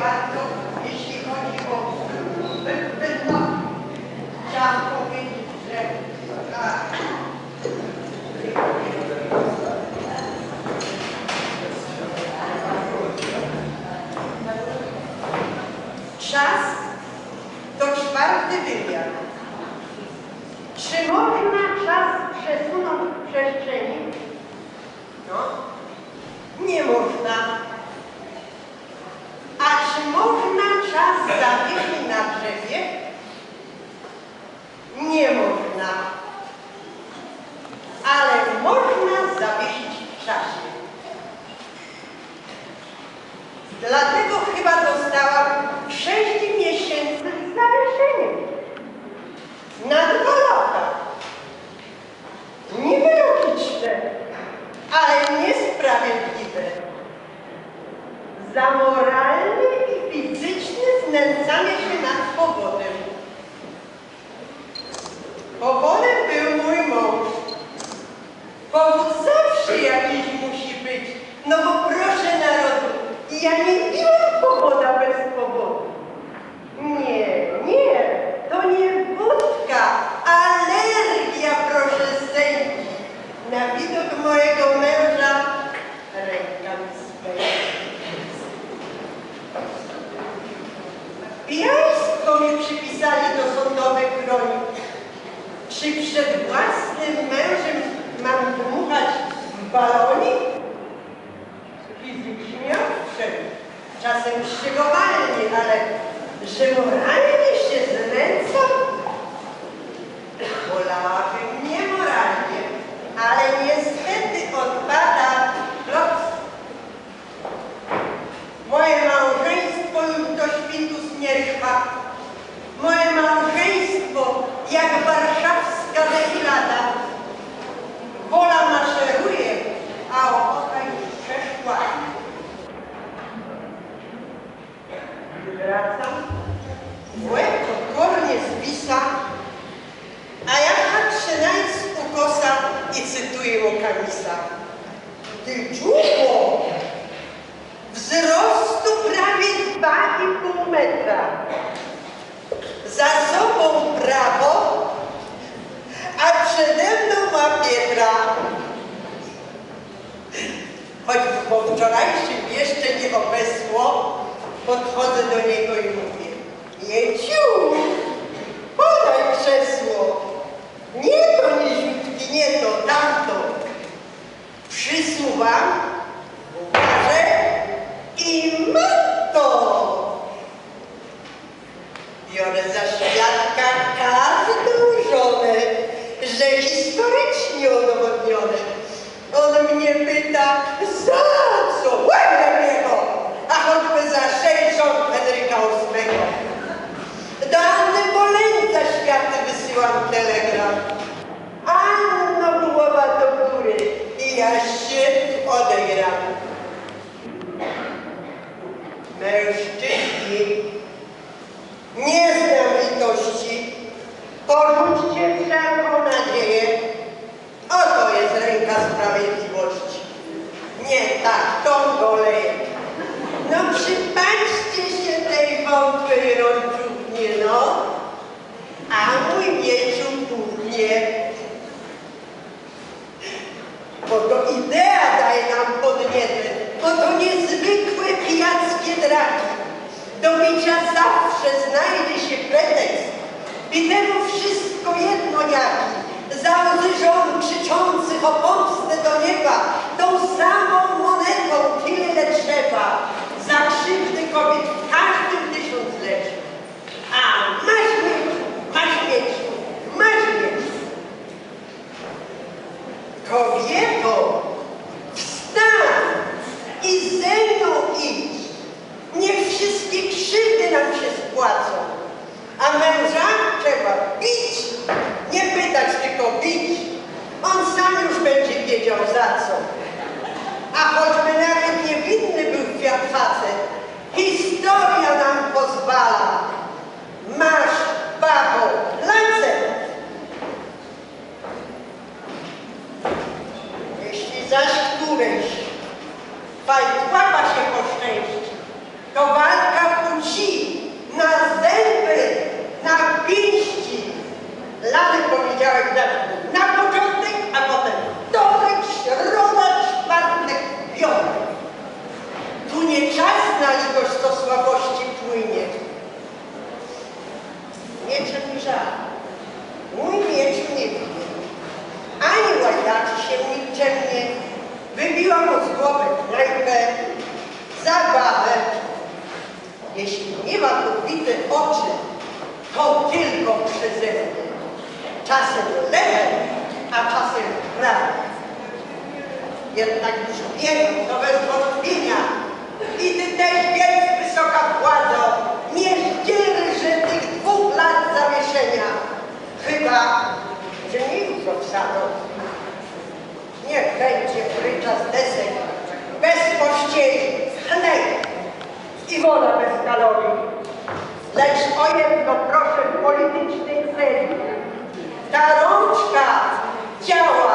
bardzo, jeśli chodzi o by- by- no, chciałam powiedzieć, że a, czas to czwarty wymiar. Czy można czas przesunąć w przestrzeni? No, nie można. A czy można czas zawiesić na drzewie? Nie można. Ale można zawiesić w czasie. Dlatego chyba dostałam 6 miesięcy z zawieszeniem. Na dwa lata. Niby logiczne, ale niesprawiedliwe. Za moralne i fizyczne znęcanie się nad powodem. Powodem był mój mąż. Powód zawsze jakiś musi być. No bo proszę narodu, ja nie piłem powoda bez powodu. Nie, nie, to nie Czy przed własnym mężem mam dmuchać w balonie? Fizyk śmiał. Czasem szczególnie, ale że moralnie się znęcam? 2,5 metra. Za sobą prawo, a przede mną ma Pietra. Choć po wczorajszym jeszcze nie obesło, podchodzę do niego i mówię Jeciu, podaj krzesło. Nie to niziutki, nie to, tamto. Przysuwam, uważę i mam to. Biorę za świadka każdą żonę, że historycznie udowodnione. On mnie pyta, za co? Łebę niego, a choćby za sześć żon Henryka VIII. Do Anny Bolęta światy wysyłam telegram. Anno głowa do góry i ja się odegram. Mężczyźni, nie znam tak, tą goleję. No przypatrzcie się tej wątłej rączównie, no. A mój mieczu płótnie. Bo to idea daje nam podniety, bo to niezwykłe pijackie draki. Do bicia zawsze znajdzie się pretekst. I temu wszystko jedno jaki. Za żon krzyczących o a choćby nawet niewinny był kwiat facet, historia nam pozwala. Masz, babo, lancet! Jeśli zaś któryś fajtłapa się poszczęści, to walka oczy, to tylko przeze mnie. Czasem lewem, a czasem prawem. Jednak już wiem, to bez wątpienia. I ty też więc, wysoka władzo, nie zdzierży tych dwóch lat zawieszenia. Chyba, że nie jutro wsadzą. Niech będzie prycza desek, bez pościeli, chleb i woda bez kalorii lecz o jedno proszę politycznej celi. Ta rączka działa